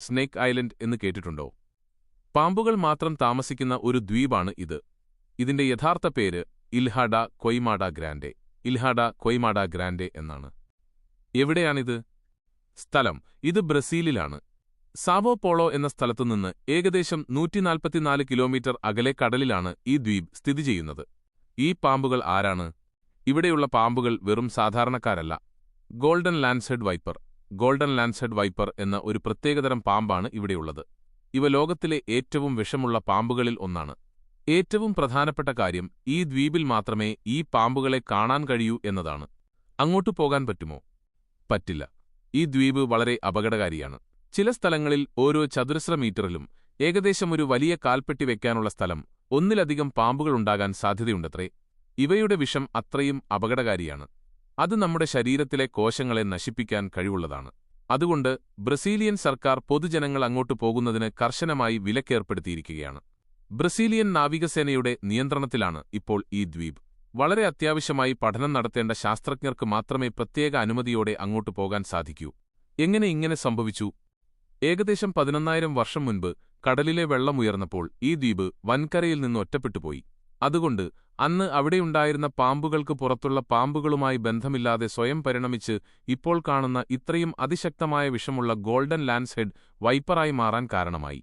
Snake island എന്ന് കേട്ടിട്ടുണ്ടോ? പാമ്പുകൾ മാത്രം താമസിക്കുന്ന ഒരു ദ്വീപാണ് ഇത്. ഇതിന്റെ യഥാർത്ഥ പേര് ഇൽഹാഡ കൊയ്മാഡ ഗ്രാൻഡെ. ഇൽഹാഡ കൊയ്മാഡ ഗ്രാൻഡെ എന്നാണ്. എവിടെയാണിത്? സ്ഥലം. ഇത് ബ്രസീലിലാണ്. സാവോ പോളോ എന്ന സ്ഥലത്തുനിന്ന് ഏകദേശം നൂറ്റിനാൽപ്പത്തിനാല് കിലോമീറ്റർ അകലെ കടലിലാണ് ഈ ദ്വീപ് സ്ഥിതി ചെയ്യുന്നത്. ഈ പാമ്പുകൾ ആരാണ്? ഇവിടെയുള്ള പാമ്പുകൾ വെറും സാധാരണക്കാരല്ല. Golden lancehead viper. Golden lancehead viper എന്ന ഒരു പ്രത്യേകതരം പാമ്പാണ് ഇവിടെയുള്ളത്. ഇവ ലോകത്തിലെ ഏറ്റവും വിഷമുള്ള പാമ്പുകളിൽ ഒന്നാണ്. ഏറ്റവും പ്രധാനപ്പെട്ട കാര്യം ഈ ദ്വീപിൽ മാത്രമേ ഈ പാമ്പുകളെ കാണാൻ കഴിയൂ എന്നതാണ്. അങ്ങോട്ടു പോകാൻ പറ്റുമോ? പറ്റില്ല. ഈ ദ്വീപ് വളരെ അപകടകാരിയാണ്. ചില സ്ഥലങ്ങളിൽ ഓരോ ചതുരശ്ര മീറ്ററിലും ഏകദേശം ഒരു വലിയ കാൽപ്പെട്ടി വെക്കാനുള്ള സ്ഥലം ഒന്നിലധികം പാമ്പുകളുണ്ടാകാൻ സാധ്യതയുണ്ടത്രേ. ഇവയുടെ വിഷം അത്രയും അപകടകാരിയാണ്. അത് നമ്മുടെ ശരീരത്തിലെ കോശങ്ങളെ നശിപ്പിക്കാൻ കഴിവുള്ളതാണ്. അതുകൊണ്ട് ബ്രസീലിയൻ സർക്കാർ പൊതുജനങ്ങൾ അങ്ങോട്ട് പോകുന്നതിന് കർശനമായി വിലക്കേർപ്പെടുത്തിയിരിക്കുകയാണ്. ബ്രസീലിയൻ നാവികസേനയുടെ നിയന്ത്രണത്തിലാണ് ഇപ്പോൾ ഈ ദ്വീപ്. വളരെ അത്യാവശ്യമായി പഠനം നടത്തേണ്ട ശാസ്ത്രജ്ഞർക്ക് മാത്രമേ പ്രത്യേക അനുമതിയോടെ അങ്ങോട്ട് പോകാൻ സാധിക്കൂ. എങ്ങനെ ഇങ്ങനെ സംഭവിച്ചു? ഏകദേശം പതിനൊന്നായിരം വർഷം മുൻപ് കടലിലെ വെള്ളമുയർന്നപ്പോൾ ഈ ദ്വീപ് വൻകരയിൽ നിന്ന് ഒറ്റപ്പെട്ടുപോയി. അതുകൊണ്ട് അന്ന് അവിടെയുണ്ടായിരുന്ന പാമ്പുകൾക്ക് പുറത്തുള്ള പാമ്പുകളുമായി ബന്ധമില്ലാതെ സ്വയം പരിണമിച്ച് ഇപ്പോൾ കാണുന്ന ഇത്രയും അതിശക്തമായ വിഷമുള്ള ഗോൾഡൻ ലാൻഡ്സ്ഹെഡ് വൈപ്പറായി മാറാൻ കാരണമായി.